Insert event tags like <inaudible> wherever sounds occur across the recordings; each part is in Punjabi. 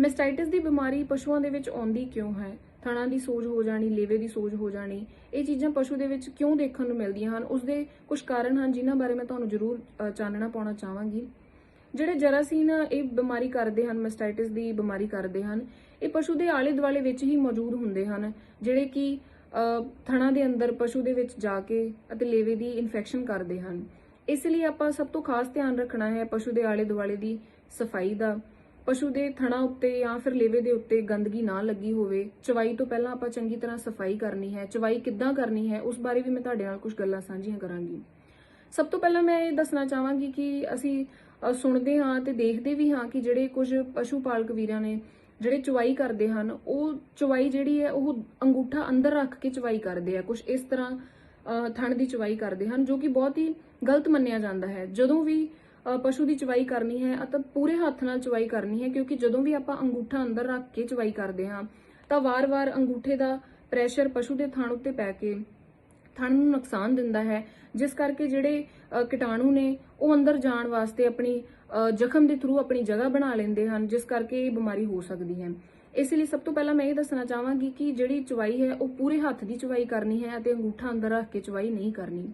ਮੈਸਟਾਈਟਿਸ ਦੀ ਬਿਮਾਰੀ ਪਸ਼ੂਆਂ ਦੇ ਵਿੱਚ ਆਉਂਦੀ ਕਿਉਂ ਹੈ? ਥਣਾਂ ਦੀ ਸੋਜ ਹੋ ਜਾਣੀ ਲੇਵੇ ਦੀ ਸੋਜ ਹੋ ਜਾਣੀ ਇਹ ਚੀਜ਼ਾਂ ਪਸ਼ੂ ਦੇ ਵਿੱਚ ਕਿਉਂ ਦੇਖਣ ਨੂੰ ਮਿਲਦੀਆਂ ਹਨ? ਉਸ ਦੇ ਕੁਝ ਕਾਰਨ ਹਨ ਜਿਨ੍ਹਾਂ ਬਾਰੇ ਮੈਂ ਤੁਹਾਨੂੰ ਜ਼ਰੂਰ ਅ, ਚਾਨਣਾ ਪਾਉਣਾ ਚਾਹਾਂਗੀ। ਜਿਹੜੇ ਜਰਾਸੀਨ ਇਹ ਬਿਮਾਰੀ ਕਰਦੇ ਹਨ ਮੈਸਟਾਈਟਿਸ ਦੀ ਬਿਮਾਰੀ ਕਰਦੇ ਹਨ ਇਹ ਪਸ਼ੂ ਦੇ ਆਲੇ ਦੁਆਲੇ ਵਿੱਚ ਹੀ ਮੌਜੂਦ ਹੁੰਦੇ ਹਨ ਜਿਹੜੇ ਕਿ ਅ, ਥਣਾਂ ਦੇ ਅੰਦਰ ਪਸ਼ੂ ਦੇ ਵਿੱਚ ਜਾ ਕੇ ਅਤੇ ਲੇਵੇ ਦੀ ਇਨਫੈਕਸ਼ਨ ਕਰਦੇ ਹਨ। ਇਸ ਲਈ ਆਪਾਂ ਸਭ ਤੋਂ ਖਾਸ ਧਿਆਨ ਰੱਖਣਾ ਹੈ ਪਸ਼ੂ ਦੇ ਆਲੇ ਦੁਆਲੇ ਦੀ ਸਫ਼ਾਈ ਦਾ। ਪਸ਼ੂ ਦੇ ਥਣਾਂ ਉੱਤੇ ਜਾਂ ਫਿਰ ਲੇਵੇ ਦੇ ਉੱਤੇ ਗੰਦਗੀ ਨਾ ਲੱਗੀ ਹੋਵੇ, ਚਵਾਈ ਤੋਂ ਪਹਿਲਾਂ ਆਪਾਂ ਚੰਗੀ ਤਰ੍ਹਾਂ ਸਫ਼ਾਈ ਕਰਨੀ ਹੈ। ਚਵਾਈ ਕਿੱਦਾਂ ਕਰਨੀ ਹੈ, ਉਸ ਬਾਰੇ ਵੀ ਮੈਂ ਤੁਹਾਡੇ ਨਾਲ ਕੁਝ ਗੱਲਾਂ ਸਾਂਝੀਆਂ ਕਰਾਂਗੀ। ਸਭ ਤੋਂ ਪਹਿਲਾਂ ਮੈਂ ਇਹ ਦੱਸਣਾ ਚਾਹਾਂਗੀ ਕਿ ਅਸੀਂ ਸੁਣਦੇ ਹਾਂ ਤੇ ਦੇਖਦੇ ਵੀ ਹਾਂ ਕਿ ਜਿਹੜੇ ਕੁਝ ਪਸ਼ੂ ਪਾਲਕ ਵੀਰਾਂ ਨੇ ਜਿਹੜੇ ਚਵਾਈ ਕਰਦੇ ਹਨ, ਉਹ ਚਵਾਈ ਜਿਹੜੀ ਹੈ, ਉਹ ਅੰਗੂਠਾ ਅੰਦਰ ਰੱਖ ਕੇ ਚਵਾਈ ਕਰਦੇ ਆ। ਕੁਝ ਇਸ ਤਰ੍ਹਾਂ ਥਣ ਦੀ ਚਵਾਈ ਕਰਦੇ ਹਨ, ਜੋ ਕਿ ਬਹੁਤ ਹੀ ਗਲਤ ਮੰਨਿਆ ਜਾਂਦਾ ਹੈ। ਜਦੋਂ ਵੀ ਪਸ਼ੂ ਦੀ ਚਵਾਈ ਕਰਨੀ ਹੈ ਅਤੇ ਪੂਰੇ ਹੱਥ ਨਾਲ ਚਵਾਈ ਕਰਨੀ ਹੈ, ਕਿਉਂਕਿ ਜਦੋਂ ਵੀ ਆਪਾਂ ਅੰਗੂਠਾ ਅੰਦਰ ਰੱਖ ਕੇ ਚਵਾਈ ਕਰਦੇ ਹਾਂ, ਤਾਂ ਵਾਰ-ਵਾਰ ਅੰਗੂਠੇ ਦਾ ਪ੍ਰੈਸ਼ਰ ਪਸ਼ੂ ਦੇ ਥਣ ਉੱਤੇ ਪੈ ਕੇ ਥਣ ਨੂੰ ਨੁਕਸਾਨ ਦਿੰਦਾ ਹੈ। ਜਿਸ ਕਰਕੇ ਜਿਹੜੇ ਕੀਟਾਣੂ ਨੇ, ਉਹ ਅੰਦਰ ਜਾਣ ਵਾਸਤੇ ਆਪਣੀ ਜ਼ਖਮ ਦੇ ਥਰੂ ਆਪਣੀ ਜਗ੍ਹਾ ਬਣਾ ਲੈਂਦੇ ਹਨ, ਜਿਸ ਕਰਕੇ ਇਹ ਬਿਮਾਰੀ ਹੋ ਸਕਦੀ ਹੈ। ਇਸ ਲਈ ਸਭ ਤੋਂ ਪਹਿਲਾਂ ਮੈਂ ਇਹ ਦੱਸਣਾ ਚਾਹਾਂਗੀ ਕਿ ਜਿਹੜੀ ਚਵਾਈ ਹੈ, ਉਹ ਪੂਰੇ ਹੱਥ ਦੀ ਚਵਾਈ ਕਰਨੀ ਹੈ ਅਤੇ ਅੰਗੂਠਾ ਅੰਦਰ ਰੱਖ ਕੇ ਚਵਾਈ ਨਹੀਂ ਕਰਨੀ।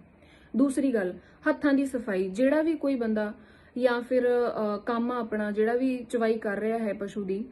ਦੂਸਰੀ ਗੱਲ, ਹੱਥਾਂ ਦੀ ਸਫ਼ਾਈ, ਜਿਹੜਾ ਵੀ ਕੋਈ ਬੰਦਾ ਜਾਂ ਫਿਰ ਕੰਮ ਆਪਣਾ ਜਿਹੜਾ ਵੀ ਚਵਾਈ ਕਰ ਰਿਹਾ ਹੈ ਪਸ਼ੂ ਦੀ,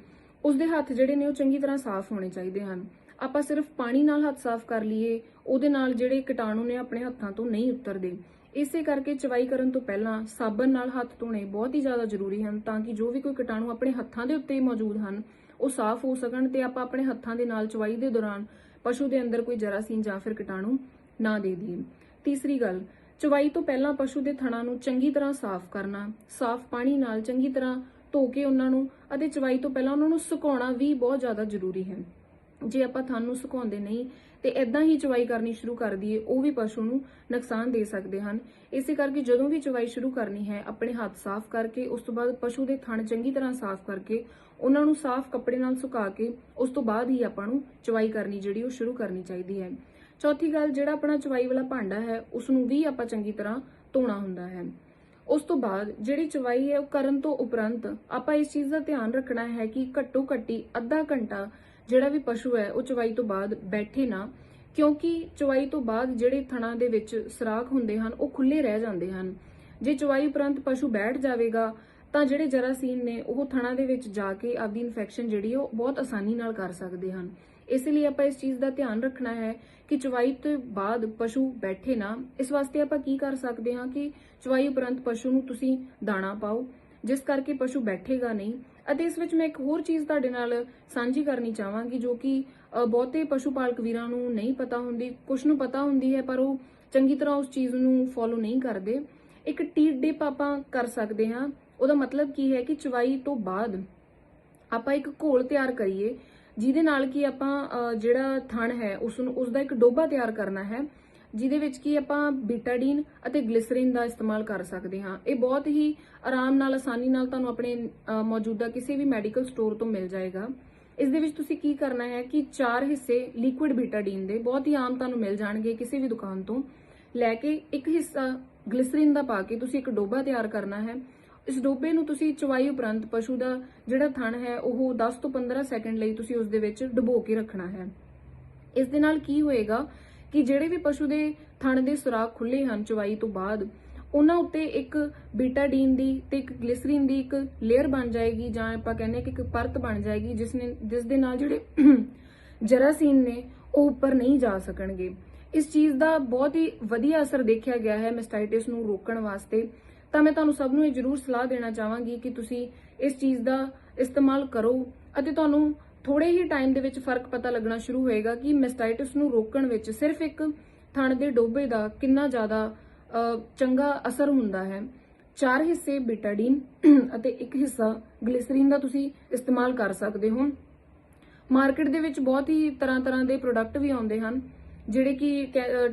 ਉਸਦੇ ਹੱਥ ਜਿਹੜੇ ਨੇ ਉਹ ਚੰਗੀ ਤਰ੍ਹਾਂ ਸਾਫ਼ ਹੋਣੇ ਚਾਹੀਦੇ ਹਨ। ਆਪਾਂ ਸਿਰਫ ਪਾਣੀ ਨਾਲ ਹੱਥ ਸਾਫ਼ ਕਰ ਲਈਏ, ਉਹਦੇ ਨਾਲ ਜਿਹੜੇ ਕੀਟਾਣੂ ਨੇ ਆਪਣੇ ਹੱਥਾਂ ਤੋਂ ਨਹੀਂ ਉਤਰਦੇ। ਇਸੇ ਕਰਕੇ ਚਵਾਈ ਕਰਨ ਤੋਂ ਪਹਿਲਾਂ ਸਾਬਣ ਨਾਲ ਹੱਥ ਧੋਣੇ ਬਹੁਤ ਹੀ ਜ਼ਿਆਦਾ ਜ਼ਰੂਰੀ ਹਨ, ਤਾਂ ਕਿ ਜੋ ਵੀ ਕੋਈ ਕੀਟਾਣੂ ਆਪਣੇ ਹੱਥਾਂ ਦੇ ਉੱਤੇ ਮੌਜੂਦ ਹਨ, ਉਹ ਸਾਫ਼ ਹੋ ਸਕਣ ਤੇ ਆਪਾਂ ਆਪਣੇ ਹੱਥਾਂ ਦੇ ਨਾਲ ਚਵਾਈ ਦੇ ਦੌਰਾਨ ਪਸ਼ੂ ਦੇ ਅੰਦਰ ਕੋਈ ਜਰਾਸੀਨ ਜਾਂ ਫਿਰ ਕੀਟਾਣੂ ਨਾ ਦੇ ਦਈਏ। ਤੀਸਰੀ ਗੱਲ ਚਵਾਈ ਤੋਂ ਪਹਿਲਾਂ ਪਸ਼ੂ ਦੇ ਥਣਾਂ ਨੂੰ ਚੰਗੀ ਤਰ੍ਹਾਂ ਸਾਫ਼ ਕਰਨਾ, ਸਾਫ਼ ਪਾਣੀ ਨਾਲ ਚੰਗੀ ਤਰ੍ਹਾਂ ਧੋ ਕੇ ਉਹਨਾਂ ਨੂੰ ਅਤੇ ਚਵਾਈ ਤੋਂ ਪਹਿਲਾਂ ਉਹਨਾਂ ਨੂੰ ਸੁਕਾਉਣਾ ਵੀ ਬਹੁਤ ਜ਼ਿਆਦਾ ਜ਼ਰੂਰੀ ਹੈ। ਜੇ ਆਪਾਂ ਥਣ ਨੂੰ ਸੁਕਾਉਂਦੇ ਨਹੀਂ, ਤੇ ਇਦਾਂ ਹੀ ਚਵਾਈ ਕਰਨੀ ਸ਼ੁਰੂ ਕਰ ਦਈਏ, ਉਹ ਵੀ ਪਸ਼ੂ ਨੂੰ ਨੁਕਸਾਨ ਦੇ ਸਕਦੇ ਹਨ। ਇਸੇ ਕਰਕੇ ਜਦੋਂ ਵੀ ਚਵਾਈ ਸ਼ੁਰੂ ਕਰਨੀ ਹੈ, ਆਪਣੇ ਹੱਥ ਸਾਫ਼ ਕਰਕੇ, ਉਸ ਤੋਂ ਬਾਅਦ ਪਸ਼ੂ ਦੇ ਥਣ ਚੰਗੀ ਤਰ੍ਹਾਂ ਸਾਫ਼ ਕਰਕੇ, ਉਹਨਾਂ ਨੂੰ ਸਾਫ਼ ਕੱਪੜੇ ਨਾਲ ਸੁਕਾ ਕੇ, ਉਸ ਤੋਂ ਬਾਅਦ ਹੀ ਆਪਾਂ ਨੂੰ ਚਵਾਈ ਕਰਨੀ ਜਿਹੜੀ ਉਹ ਸ਼ੁਰੂ ਕਰਨੀ ਚਾਹੀਦੀ ਹੈ। ਚੌਥੀ ਗੱਲ, ਜਿਹੜਾ ਆਪਣਾ ਚਵਾਈ ਵਾਲਾ ਭਾਂਡਾ ਹੈ ਉਸ ਨੂੰ ਵੀ ਆਪਾਂ ਚੰਗੀ ਤਰ੍ਹਾਂ ਧੋਣਾ ਹੁੰਦਾ ਹੈ। ਉਸ ਤੋਂ ਬਾਅਦ ਜਿਹੜੀ ਚਵਾਈ ਹੈ, ਉਹ ਕਰਨ ਤੋਂ ਉਪਰੰਤ ਆਪਾਂ ਇਸ ਚੀਜ਼ ਦਾ ਧਿਆਨ ਰੱਖਣਾ ਹੈ ਕਿ ਘੱਟੋ ਘੱਟੀ ਅੱਧਾ ਘੰਟਾ ਜਿਹੜਾ ਵੀ ਪਸ਼ੂ ਹੈ, ਉਹ ਚਵਾਈ ਤੋਂ ਬਾਅਦ ਬੈਠੇ ਨਾ, ਕਿਉਂਕਿ ਚਵਾਈ ਤੋਂ ਬਾਅਦ ਜਿਹੜੇ ਥਣਾਂ ਦੇ ਵਿੱਚ ਸਰਾਖ ਹੁੰਦੇ ਹਨ, ਉਹ ਖੁੱਲੇ ਰਹਿ ਜਾਂਦੇ ਹਨ। ਜੇ ਚਵਾਈ ਉਪਰੰਤ ਪਸ਼ੂ ਬੈਠ ਜਾਵੇਗਾ ਤਾਂ ਜਿਹੜੇ ਜਰਾਸੀਨ ਨੇ, ਉਹ ਥਣਾਂ ਦੇ ਵਿੱਚ ਜਾ ਕੇ ਆਪਦੀ ਇਨਫੈਕਸ਼ਨ ਜਿਹੜੀ ਹੈ ਉਹ ਬਹੁਤ ਆਸਾਨੀ ਨਾਲ ਕਰ ਸਕਦੇ ਹਨ। ਇਸ ਲਈ ਆਪਾਂ ਇਸ ਚੀਜ਼ ਦਾ ਧਿਆਨ ਰੱਖਣਾ ਹੈ ਕਿ ਚਵਾਈ ਤੋਂ ਬਾਅਦ ਪਸ਼ੂ ਬੈਠੇ ਨਾ, ਇਸ ਵਾਸਤੇ ਆਪਾਂ ਕੀ ਕਰ ਸਕਦੇ ਹਾਂ ਕਿ ਚਵਾਈ ਉਪਰੰਤ ਪਸ਼ੂ ਨੂੰ ਤੁਸੀਂ ਦਾਣਾ ਪਾਓ, ਜਿਸ ਕਰਕੇ ਪਸ਼ੂ ਬੈਠੇਗਾ ਨਹੀਂ। ਅਤੇ ਇਸ ਵਿੱਚ ਮੈਂ ਇੱਕ ਹੋਰ ਚੀਜ਼ ਤੁਹਾਡੇ ਨਾਲ ਸਾਂਝੀ ਕਰਨੀ ਚਾਹਾਂਗੀ, ਜੋ ਕਿ ਬਹੁਤੇ ਪਸ਼ੂ ਪਾਲਕ ਵੀਰਾਂ ਨੂੰ ਨਹੀਂ ਪਤਾ ਹੁੰਦੀ ਕੁਝ ਨੂੰ ਪਤਾ ਹੁੰਦੀ ਹੈ, ਪਰ ਉਹ ਚੰਗੀ ਤਰ੍ਹਾਂ ਉਸ ਚੀਜ਼ ਨੂੰ ਫੋਲੋ ਨਹੀਂ ਕਰਦੇ। ਇੱਕ ਟੀਟ ਡਿਪ ਆਪਾਂ ਕਰ ਸਕਦੇ ਹਾਂ ਉਹਦਾ ਮਤਲਬ ਕੀ ਹੈ ਕਿ ਚਵਾਈ ਤੋਂ ਬਾਅਦ ਆਪਾਂ ਇੱਕ ਘੋਲ ਤਿਆਰ ਕਰੀਏ, ਜਿਹਦੇ ਨਾਲ ਕਿ ਆਪਾਂ ਜਿਹੜਾ ਥਣ ਹੈ ਉਸ ਨੂੰ ਉਸ ਦਾ ਇੱਕ ਡੋਬਾ ਤਿਆਰ ਕਰਨਾ ਹੈ, ਜਿਹਦੇ ਵਿੱਚ ਕੀ ਆਪਾਂ ਬੀਟਾਡੀਨ ਅਤੇ ਗਲਿਸਰੀਨ ਦਾ ਇਸਤੇਮਾਲ ਕਰ ਸਕਦੇ ਹਾਂ। ਇਹ ਬਹੁਤ ਹੀ ਆਰਾਮ ਨਾਲ, ਆਸਾਨੀ ਨਾਲ ਤੁਹਾਨੂੰ ਆਪਣੇ ਮੌਜੂਦਾ ਕਿਸੇ ਵੀ ਮੈਡੀਕਲ ਸਟੋਰ ਤੋਂ ਮਿਲ ਜਾਏਗਾ। ਇਸ ਦੇ ਵਿੱਚ ਤੁਸੀਂ ਕੀ ਕਰਨਾ ਹੈ ਕਿ ਚਾਰ ਹਿੱਸੇ ਲਿਕੁਇਡ ਬੀਟਾਡੀਨ ਦੇ, ਬਹੁਤ ਹੀ ਆਮ ਤੁਹਾਨੂੰ ਮਿਲ ਜਾਣਗੇ ਕਿਸੇ ਵੀ ਦੁਕਾਨ ਤੋਂ, ਲੈ ਕੇ ਇੱਕ ਹਿੱਸਾ ਗਲਿਸਰੀਨ ਦਾ ਪਾ ਕੇ ਤੁਸੀਂ ਇੱਕ ਡੋਬਾ ਤਿਆਰ ਕਰਨਾ ਹੈ। ਇਸ ਡੋਬੇ ਨੂੰ ਤੁਸੀਂ ਚਵਾਈ ਉਪਰੰਤ ਪਸ਼ੂ ਦਾ ਜਿਹੜਾ ਥਣ ਹੈ, ਉਹ 10 ਤੋਂ 15 ਸੈਕਿੰਡ ਲਈ ਤੁਸੀਂ ਉਸ ਦੇ ਵਿੱਚ ਡੁਬੋ ਕੇ ਰੱਖਣਾ ਹੈ। ਇਸ ਦੇ ਨਾਲ ਕੀ ਹੋਏਗਾ ਕਿ ਜਿਹੜੇ ਵੀ ਪਸ਼ੂ ਦੇ ਥਣ ਦੇ ਸੁਰਾਖ ਖੁੱਲੇ ਹਨ ਚਵਾਈ ਤੋਂ ਬਾਅਦ, ਉਹਨਾਂ ਉੱਤੇ ਇੱਕ ਬੀਟਾਡੀਨ ਦੀ ਤੇ ਇੱਕ ਗਲਿਸਰੀਨ ਦੀ ਇੱਕ ਲੇਅਰ ਬਣ ਜਾਏਗੀ ਜਾਂ ਆਪਾਂ ਕਹਿੰਦੇ ਹਾਂ ਕਿ ਇੱਕ ਪਰਤ ਬਣ ਜਾਏਗੀ ਜਿਸ ਨੇ ਜਿਸ ਦੇ ਨਾਲ ਜਿਹੜੇ <clears throat> ਜਰਾਸੀਨ ਨੇ, ਉਹ ਉੱਪਰ ਨਹੀਂ ਜਾ ਸਕਣਗੇ। ਇਸ ਚੀਜ਼ ਦਾ ਬਹੁਤ ਹੀ ਵਧੀਆ ਅਸਰ ਦੇਖਿਆ ਗਿਆ ਹੈ ਮੈਸਟਾਈਟਿਸ ਨੂੰ ਰੋਕਣ ਵਾਸਤੇ। ਤਾਂ ਮੈਂ ਤੁਹਾਨੂੰ ਸਭ ਨੂੰ ਇਹ ਜ਼ਰੂਰ ਸਲਾਹ ਦੇਣਾ ਚਾਹਾਂਗੀ ਕਿ ਤੁਸੀਂ ਇਸ ਚੀਜ਼ ਦਾ ਇਸਤੇਮਾਲ ਕਰੋ ਅਤੇ ਤੁਹਾਨੂੰ ਥੋੜੇ ਹੀ ਟਾਈਮ ਦੇ ਵਿੱਚ ਫ਼ਰਕ ਪਤਾ ਲੱਗਣਾ ਸ਼ੁਰੂ ਹੋਏਗਾ ਕਿ ਮੈਸਟਾਈਟਿਸ ਨੂੰ ਰੋਕਣ ਵਿੱਚ ਸਿਰਫ ਇੱਕ ਥਣ ਦੇ ਡੋਬੇ ਦਾ ਕਿੰਨਾ ਜ਼ਿਆਦਾ ਚੰਗਾ ਅਸਰ ਹੁੰਦਾ ਹੈ। ਚਾਰ ਹਿੱਸੇ ਬੀਟਾਡੀਨ <clears throat> ਅਤੇ ਇੱਕ ਹਿੱਸਾ ਗਲਿਸਰੀਨ ਦਾ ਤੁਸੀਂ ਇਸਤੇਮਾਲ ਕਰ ਸਕਦੇ ਹੋ। ਮਾਰਕੀਟ ਦੇ ਵਿੱਚ ਬਹੁਤ ਹੀ ਤਰ੍ਹਾਂ ਤਰ੍ਹਾਂ ਦੇ ਪ੍ਰੋਡਕਟ ਵੀ ਆਉਂਦੇ ਹਨ, ਜਿਹੜੇ ਕਿ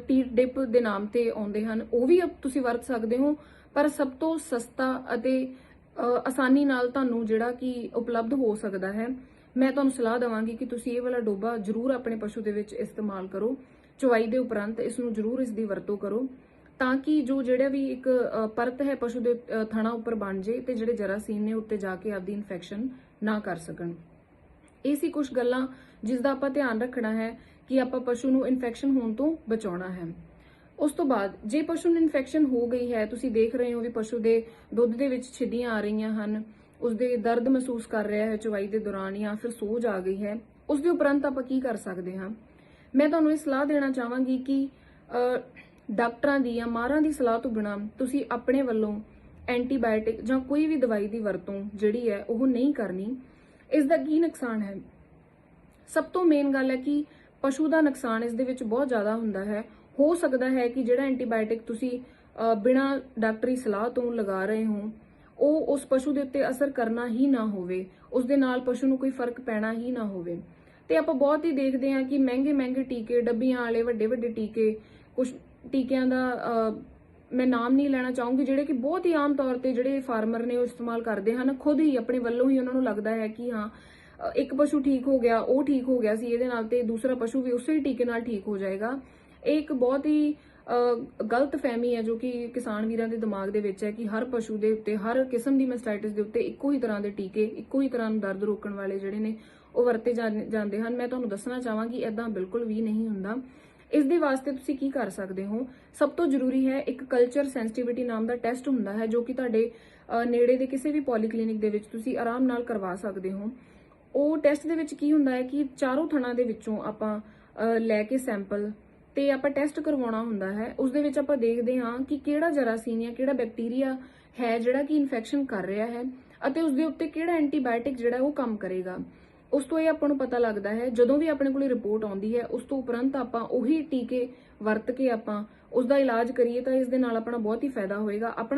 ਟੀ, ਡਿਪ ਦੇ ਨਾਮ ਤੇ ਆਉਂਦੇ ਹਨ। ਉਹ ਵੀ ਤੁਸੀਂ ਵਰਤ ਸਕਦੇ ਹੋ। ਪਰ ਸਭ ਤੋਂ ਸਸਤਾ ਅਤੇ ਆਸਾਨੀ ਨਾਲ ਤੁਹਾਨੂੰ ਜਿਹੜਾ ਕਿ ਉਪਲਬਧ ਹੋ ਸਕਦਾ ਹੈ। ਮੈਂ ਤੁਹਾਨੂੰ ਸਲਾਹ ਦਵਾਂਗੀ ਕਿ ਤੁਸੀਂ ਇਹ ਵਾਲਾ ਡੋਬਾ ਜ਼ਰੂਰ ਆਪਣੇ ਪਸ਼ੂ ਦੇ ਵਿੱਚ ਇਸਤੇਮਾਲ ਕਰੋ। ਚਵਾਈ ਦੇ ਉਪਰੰਤ ਇਸ ਨੂੰ ਜ਼ਰੂਰ ਇਸ ਦੀ ਵਰਤੋਂ ਕਰੋ ਤਾਂ ਕਿ ਜੋ ਜਿਹੜਾ ਵੀ ਇੱਕ ਪਰਤ ਹੈ ਪਸ਼ੂ ਦੇ ਥਣਾ ਉੱਪਰ ਬਣ ਜੇ ਤੇ ਜਿਹੜੇ ਜਰਾਸੀਮ ਨੇ ਉੱਤੇ ਜਾ ਕੇ ਆਪਦੀ ਇਨਫੈਕਸ਼ਨ ਨਾ ਕਰ ਸਕਣ। ਇਹ ਸੀ ਕੁਝ ਗੱਲਾਂ ਜਿਸ ਦਾ ਆਪਾਂ ਧਿਆਨ ਰੱਖਣਾ ਹੈ ਕਿ ਆਪਾਂ ਪਸ਼ੂ ਨੂੰ ਇਨਫੈਕਸ਼ਨ ਹੋਣ ਤੋਂ ਬਚਾਉਣਾ ਹੈ। ਉਸ ਤੋਂ ਬਾਅਦ, ਜੇ ਪਸ਼ੂ ਨੂੰ ਇਨਫੈਕਸ਼ਨ ਹੋ ਗਈ ਹੈ, ਤੁਸੀਂ ਦੇਖ ਰਹੇ ਹੋ ਵੀ ਪਸ਼ੂ ਦੇ ਦੁੱਧ ਦੇ ਵਿੱਚ ਛਿੱਡੀਆਂ ਆ ਰਹੀਆਂ ਹਨ, ਉਸਦੇ ਦਰਦ ਮਹਿਸੂਸ ਕਰ ਰਿਹਾ ਹੈ ਚਵਾਈ ਦੇ ਦੌਰਾਨ ਜਾਂ ਫਿਰ ਸੋਜ ਆ ਗਈ ਹੈ ਉਸ ਦੇ ਉਪਰੰਤ ਆਪਾਂ ਕੀ ਕਰ ਸਕਦੇ ਹਾਂ? ਮੈਂ ਤੁਹਾਨੂੰ ਇਹ ਸਲਾਹ ਦੇਣਾ ਚਾਹਾਂਗੀ ਕਿ ਡਾਕਟਰਾਂ ਦੀ ਜਾਂ ਮਾਹਰਾਂ ਦੀ ਸਲਾਹ ਤੋਂ ਬਿਨਾਂ ਤੁਸੀਂ ਆਪਣੇ ਵੱਲੋਂ ਐਂਟੀਬਾਇਓਟਿਕ ਜਾਂ ਕੋਈ ਵੀ ਦਵਾਈ ਦੀ ਵਰਤੋਂ ਜਿਹੜੀ ਹੈ, ਉਹ ਨਹੀਂ ਕਰਨੀ। ਇਸ ਦਾ ਕੀ ਨੁਕਸਾਨ ਹੈ? ਸਭ ਤੋਂ ਮੇਨ ਗੱਲ ਹੈ ਕਿ ਪਸ਼ੂ ਦਾ ਨੁਕਸਾਨ ਇਸ ਦੇ ਵਿੱਚ ਬਹੁਤ ਜ਼ਿਆਦਾ ਹੁੰਦਾ ਹੈ। ਹੋ ਸਕਦਾ ਹੈ ਕਿ ਜਿਹੜਾ ਐਂਟੀਬਾਇਓਟਿਕ ਤੁਸੀਂ ਅ, ਬਿਨਾਂ ਡਾਕਟਰੀ ਸਲਾਹ ਤੋਂ ਲਗਾ ਰਹੇ ਹੋ ਉਹ ਉਸ ਪਸ਼ੂ ਦੇ ਉੱਤੇ ਅਸਰ ਕਰਨਾ ਹੀ ਨਾ ਹੋਵੇ ਉਸ ਦੇ ਨਾਲ ਪਸ਼ੂ ਨੂੰ ਕੋਈ ਫ਼ਰਕ ਪੈਣਾ ਹੀ ਨਾ ਹੋਵੇ। ਤੇ ਆਪਾਂ ਬਹੁਤ ਹੀ ਦੇਖਦੇ ਹਾਂ ਕਿ ਮਹਿੰਗੇ ਮਹਿੰਗੇ ਟੀਕੇ ਡੱਬੀਆਂ ਵਾਲੇ ਵੱਡੇ ਵੱਡੇ ਟੀਕੇ ਕੁਝ ਟੀਕਿਆਂ ਦਾ ਮੈਂ ਨਾਮ ਨਹੀਂ ਲੈਣਾ ਚਾਹੂੰਗੀ ਜਿਹੜੇ ਕਿ ਬਹੁਤ ਹੀ ਆਮ ਤੌਰ ਤੇ ਜਿਹੜੇ ਫਾਰਮਰ ਨੇ ਉਹ ਇਸਤੇਮਾਲ ਕਰਦੇ ਹਨ ਖੁਦ ਹੀ ਆਪਣੇ ਵੱਲੋਂ ਹੀ ਉਹਨਾਂ ਨੂੰ ਲੱਗਦਾ ਹੈ ਕਿ ਹਾਂ ਇੱਕ ਪਸ਼ੂ ਠੀਕ ਹੋ ਗਿਆ ਉਹ ਠੀਕ ਹੋ ਗਿਆ ਸੀ ਇਹਦੇ ਨਾਲ ਤੇ ਦੂਸਰਾ ਪਸ਼ੂ ਵੀ ਉਸੇ ਹੀ ਟੀਕੇ ਨਾਲ ਠੀਕ ਹੋ ਜਾਏਗਾ। ਇਹ ਇੱਕ ਬਹੁਤ ਹੀ ਗਲਤ ਫਹਿਮੀ ਹੈ ਜੋ ਕਿ ਕਿਸਾਨ ਵੀਰਾਂ ਦੇ ਦਿਮਾਗ ਦੇ ਵਿੱਚ ਹੈ ਕਿ ਹਰ ਪਸ਼ੂ ਦੇ ਉੱਤੇ, ਹਰ ਕਿਸਮ ਦੀ ਮੈਸਟਾਈਟਿਸ ਦੇ ਉੱਤੇ ਇੱਕੋ ਹੀ ਤਰ੍ਹਾਂ ਦੇ ਟੀਕੇ, ਇੱਕੋ ਹੀ ਤਰ੍ਹਾਂ ਨੂੰ ਦਰਦ ਰੋਕਣ ਵਾਲੇ ਜਿਹੜੇ ਨੇ, ਉਹ ਵਰਤੇ ਜਾਂ- ਜਾਂਦੇ ਹਨ। ਮੈਂ ਤੁਹਾਨੂੰ ਦੱਸਣਾ ਚਾਹਾਂਗੀ ਐਦਾਂ ਬਿਲਕੁਲ ਵੀ ਨਹੀਂ ਹੁੰਦਾ। ਇਸ ਦੇ ਵਾਸਤੇ ਤੁਸੀਂ ਕੀ ਕਰ ਸਕਦੇ ਹੋ? ਸਭ ਤੋਂ ਜ਼ਰੂਰੀ ਹੈ ਇੱਕ ਕਲਚਰ ਸੈਂਸਿਟੀਵਿਟੀ ਨਾਮ ਦਾ ਟੈਸਟ ਹੁੰਦਾ ਹੈ ਜੋ ਕਿ ਤੁਹਾਡੇ ਨੇੜੇ ਦੇ ਕਿਸੇ ਵੀ ਪੋਲੀਕਲੀਨਿਕ ਦੇ ਵਿੱਚ ਤੁਸੀਂ ਆਰਾਮ ਨਾਲ ਕਰਵਾ ਸਕਦੇ ਹੋ। ਉਹ ਟੈਸਟ ਦੇ ਵਿੱਚ ਕੀ ਹੁੰਦਾ ਹੈ ਕਿ ਚਾਰੋਂ ਥਣਾਂ ਦੇ ਵਿੱਚੋਂ ਆਪਾਂ ਲੈ ਕੇ ਸੈਂਪਲ ਤੇ ਆਪਾਂ ਟੈਸਟ ਕਰਵਾਉਣਾ ਹੁੰਦਾ ਹੈ ਉਸ ਦੇ ਵਿੱਚ ਆਪਾਂ ਦੇਖਦੇ ਹਾਂ ਕਿ ਕਿਹੜਾ ਜਰਾਸੀਮ ਜਾਂ ਕਿਹੜਾ ਬੈਕਟੀਰੀਆ ਹੈ ਜਿਹੜਾ ਕਿ ਇਨਫੈਕਸ਼ਨ ਕਰ ਰਿਹਾ ਹੈ ਅਤੇ ਉਸ ਦੇ ਉੱਤੇ ਕਿਹੜਾ ਐਂਟੀਬਾਇਓਟਿਕ ਜਿਹੜਾ ਉਹ ਕੰਮ ਕਰੇਗਾ। ਉਸ ਤੋਂ ਇਹ ਆਪਾਂ ਨੂੰ ਪਤਾ ਲੱਗਦਾ ਹੈ, ਜਦੋਂ ਵੀ ਆਪਣੇ ਕੋਲੇ ਰਿਪੋਰਟ ਆਉਂਦੀ ਹੈ, ਉਸ ਤੋਂ ਉਪਰੰਤ ਆਪਾਂ ਉਹੀ ਟੀਕੇ ਵਰਤ ਕੇ ਆਪਾਂ ਉਸ ਦਾ ਇਲਾਜ ਕਰੀਏ ਤਾਂ ਇਸ ਦੇ ਨਾਲ ਆਪਣਾ ਬਹੁਤ ਹੀ ਫਾਇਦਾ ਹੋਏਗਾ। ਆਪਣਾ